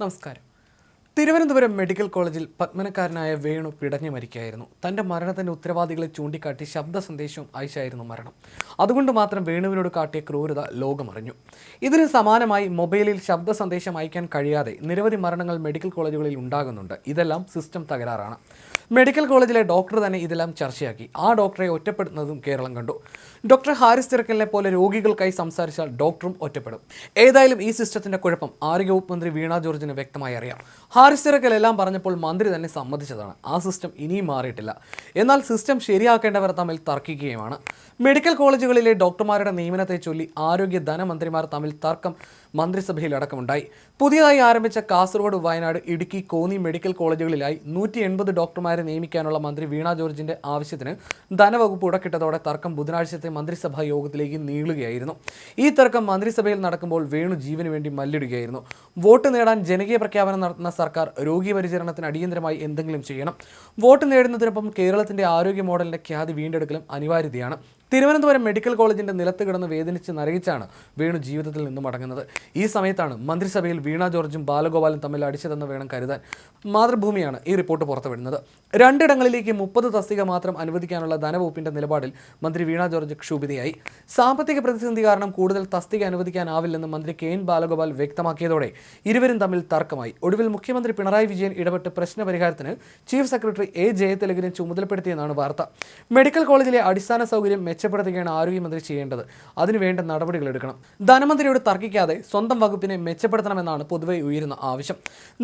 നമസ്കാരം. തിരുവനന്തപുരം മെഡിക്കൽ കോളേജിൽ പത്മനക്കാരനായ വേണു പിടഞ്ഞു മരിക്കുകയായിരുന്നു. തന്റെ മരണത്തിന്റെ ഉത്തരവാദികളെ ചൂണ്ടിക്കാട്ടി ശബ്ദ സന്ദേശവും അയച്ചായിരുന്നു മരണം. അതുകൊണ്ട് മാത്രം വേണുവിനോട് കാട്ടിയ ക്രൂരത ലോകമറിഞ്ഞു. ഇതിന് സമാനമായി മൊബൈലിൽ ശബ്ദ സന്ദേശം അയക്കാൻ കഴിയാതെ നിരവധി മരണങ്ങൾ മെഡിക്കൽ കോളേജുകളിൽ ഉണ്ടാകുന്നുണ്ട്. ഇതെല്ലാം സിസ്റ്റം തകരാറാണ്. മെഡിക്കൽ കോളേജിലെ ഡോക്ടർ തന്നെ ഇതെല്ലാം ചർച്ചയാക്കി. ആ ഡോക്ടറെ ഒറ്റപ്പെടുന്നതും കേരളം കണ്ടു. ഡോക്ടർ ഹാരിസ് തിരക്കലിനെ പോലെ രോഗികൾക്കായി സംസാരിച്ചാൽ ഡോക്ടറും ഒറ്റപ്പെടും. ഏതായാലും ഈ സിസ്റ്റത്തിന്റെ കുഴപ്പം ആരോഗ്യവകുപ്പ് മന്ത്രി വീണ ജോർജിന് വ്യക്തമായി അറിയാം. ഹാരിസ് തിരക്കൽ എല്ലാം പറഞ്ഞപ്പോൾ മന്ത്രി തന്നെ സമ്മതിച്ചതാണ്. ആ സിസ്റ്റം ഇനിയും മാറിയിട്ടില്ല. എന്നാൽ സിസ്റ്റം ശരിയാക്കേണ്ടവർ തമ്മിൽ തർക്കിക്കുകയുമാണ്. മെഡിക്കൽ കോളേജുകളിലെ ഡോക്ടർമാരുടെ നിയമനത്തെ ചൊല്ലി ആരോഗ്യ ധനമന്ത്രിമാർ തമ്മിൽ തർക്കം മന്ത്രിസഭയിൽ അടക്കമുണ്ടായി പുതിയതായി ആരംഭിച്ച കാസർഗോഡ് വയനാട് ഇടുക്കി കോന്നി മെഡിക്കൽ കോളേജുകളിലായി നൂറ്റി എൺപത് ഡോക്ടർമാരെ നിയമിക്കാനുള്ള മന്ത്രി വീണ ജോർജിന്റെ ആവശ്യത്തിന് ധനവകുപ്പ് ഉടക്കിട്ടതോടെ തർക്കം ബുധനാഴ്ചത്തെ മന്ത്രിസഭാ യോഗത്തിലേക്ക് നീളുകയായിരുന്നു. ഈ തർക്കം മന്ത്രിസഭയിൽ നടക്കുമ്പോൾ വേണു ജീവന് വേണ്ടി മല്ലിടുകയായിരുന്നു. വോട്ട് നേടാൻ ജനകീയ പ്രഖ്യാപനം നടത്തുന്ന സർക്കാർ രോഗി പരിചരണത്തിന് അടിയന്തരമായി എന്തെങ്കിലും ചെയ്യണം. വോട്ട് നേടുന്നതിനൊപ്പം കേരളത്തിന്റെ ആരോഗ്യ മോഡലിന്റെ ഖ്യാതി വീണ്ടെടുക്കലും അനിവാര്യതയാണ്. തിരുവനന്തപുരം മെഡിക്കൽ കോളേജിന്റെ നിലത്ത് കിടന്ന് വേദനിച്ച് നരകിച്ചാണ് വേണു ജീവിതത്തിൽ നിന്നും മടങ്ങുന്നത്. ഈ സമയത്താണ് മന്ത്രിസഭയിൽ വീണ ജോർജും ബാലഗോപാലും തമ്മിൽ അടിച്ചതെന്ന് വേണം കരുതാൻ മാതൃഭൂമിയാണ് ഈ റിപ്പോർട്ട് പുറത്തുവിടുന്നത്. രണ്ടിടങ്ങളിലേക്ക് മുപ്പത് തസ്തിക മാത്രം അനുവദിക്കാനുള്ള ധനവകുപ്പിന്റെ നിലപാടിൽ മന്ത്രി വീണ ജോർജ് ക്ഷുഭിതയായി. സാമ്പത്തിക പ്രതിസന്ധി കാരണം കൂടുതൽ തസ്തിക അനുവദിക്കാനാവില്ലെന്ന് മന്ത്രി കെ എൻ ബാലഗോപാൽ വ്യക്തമാക്കിയതോടെ ഇരുവരും തമ്മിൽ തർക്കമായി. ഒടുവിൽ മുഖ്യമന്ത്രി പിണറായി വിജയൻ ഇടപെട്ട് പ്രശ്നപരിഹാരത്തിന് ചീഫ് സെക്രട്ടറി എ ജയതിലകിനെ ചുമതലപ്പെടുത്തിയെന്നാണ് വാർത്ത. മെഡിക്കൽ കോളേജിലെ അടിസ്ഥാന സൗകര്യം മെച്ചപ്പെടുത്തുകയാണ് ആരോഗ്യമന്ത്രി ചെയ്യേണ്ടത്. അതിനുവേണ്ട നടപടികൾ എടുക്കണം. ധനമന്ത്രിയോട് തർക്കിക്കാതെ സ്വന്തം വകുപ്പിനെ മെച്ചപ്പെടുത്തണമെന്നാണ് പൊതുവെ ഉയരുന്ന ആവശ്യം.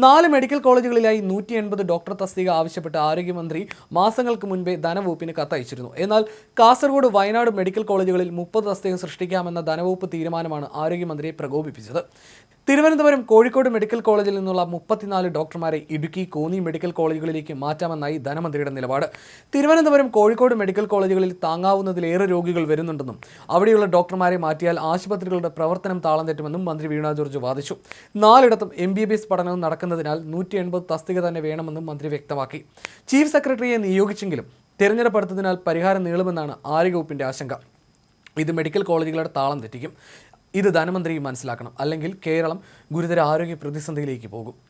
നാല് മെഡിക്കൽ കോളേജുകളിലായി നൂറ്റി എൺപത് ഡോക്ടർ തസ്തിക ആവശ്യപ്പെട്ട് ആരോഗ്യമന്ത്രി മാസങ്ങൾക്ക് മുൻപേ ധനവകുപ്പിന് കത്തയച്ചിരുന്നു. എന്നാൽ കാസർഗോഡ് വയനാട് മെഡിക്കൽ കോളേജുകളിൽ മുപ്പത് തസ്തിക സൃഷ്ടിക്കാമെന്ന ധനവകുപ്പ് തീരുമാനമാണ് ആരോഗ്യമന്ത്രിയെ പ്രകോപിപ്പിച്ചത്. തിരുവനന്തപുരം കോഴിക്കോട് മെഡിക്കൽ കോളേജിൽ നിന്നുള്ള മുപ്പത്തിനാല് ഡോക്ടർമാരെ ഇടുക്കി കോന്നി മെഡിക്കൽ കോളേജുകളിലേക്ക് മാറ്റാമെന്നായി ധനമന്ത്രിയുടെ നിലപാട്. തിരുവനന്തപുരം കോഴിക്കോട് മെഡിക്കൽ കോളേജുകളിൽ താങ്ങാവുന്നതിലേറെ രോഗികൾ വരുന്നുണ്ടെന്നും അവിടെയുള്ള ഡോക്ടർമാരെ മാറ്റിയാൽ ആശുപത്രികളുടെ പ്രവർത്തനം താളം തെറ്റുമെന്നും മന്ത്രി വീണ ജോർജ് വാദിച്ചു. നാലിടത്തും എം ബി ബി എസ് പഠനവും നടക്കുന്നതിനാൽ നൂറ്റി എൺപത് തസ്തിക തന്നെ വേണമെന്നും മന്ത്രി വ്യക്തമാക്കി. ചീഫ് സെക്രട്ടറിയെ നിയോഗിച്ചെങ്കിലും തിരഞ്ഞെടുപ്പെടുത്തതിനാൽ പരിഹാരം നീളുമെന്നാണ് ആരോഗ്യവകുപ്പിന്റെ ആശങ്ക. ഇത് മെഡിക്കൽ കോളേജുകളുടെ താളം തെറ്റിക്കും. ഇത് ധനമന്ത്രി മനസ്സിലാക്കണം. അല്ലെങ്കിൽ കേരളം ഗുരുതര ആരോഗ്യ പ്രതിസന്ധിയിലേക്ക് പോകും.